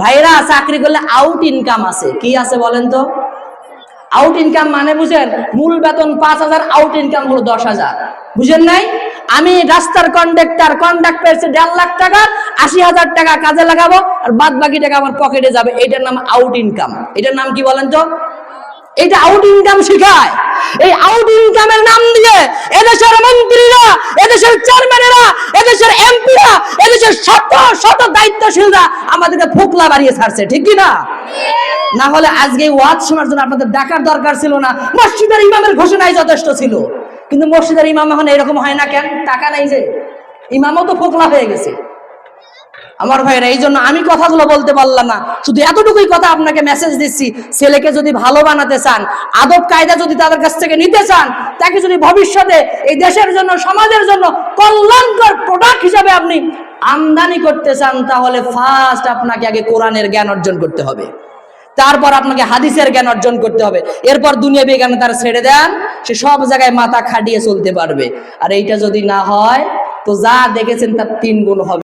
ভাইরা, চাকরি করলে আউট ইনকাম আছে। কি আছে বলেন তো? আউট ইনকাম মানে বুঝেন, মূল বেতন পাঁচ হাজার আউট ইনকাম হলো দশ হাজার। বুঝেন নাই? আমি রাস্তার কন্ডাক্টর কন্ডাক্ট পেয়েছে দেড় লাখ টাকা, আশি হাজার টাকা কাজে লাগাবো, আর বাদ বাকি টাকা আমার পকেটে যাবে। এটার নাম আউট ইনকাম এটার নাম কি বলেন তো? এটা আউট ইনকাম শেখায়। এই আউট ইনকামের নাম দিয়ে এদেশের শত শত দায়িত্বশীলরা আমাদেরকে ফোকলা বাড়িয়ে ছাড়ছে, ঠিক কি না না হলে আজকে ওয়াজ শোনার জন্য আপনাদের ডাকার দরকার ছিল না, মসজিদের ইমামের ঘোষণাই যথেষ্ট ছিল। কিন্তু মসজিদের ইমাম এখন এরকম হয় না কেন? টাকা নাই যে। ইমামও তো ফোকলা হয়ে গেছে। আমার ভাইরা এই জন্য আমি কথাগুলো বলতে পারলাম না। শুধু এতটুকুই কথা আপনাকে মেসেজ দিচ্ছি, ছেলেকে যদি ভালো বানাতে চান, আদব কায়দা যদি তাদের কাছ থেকে নিতে চান, তাকে যদি ভবিষ্যতে এই দেশের জন্য, সমাজের জন্য কল্যাণকর প্রোডাক্ট হিসাবে আপনি আমদানি করতে চান, তাহলে ফার্স্ট আপনাকে আগে কোরআনের জ্ঞান অর্জন করতে হবে। তারপর আপনাকে হাদিসের জ্ঞান অর্জন করতে হবে। এরপর দুনিয়া বিজ্ঞানে তারা ছেড়ে দেন, সে সব জায়গায় মাথা খাটিয়ে চলতে পারবে। আর এইটা যদি না হয়, তো যা দেখেছেন তার তিন গুণ হবে।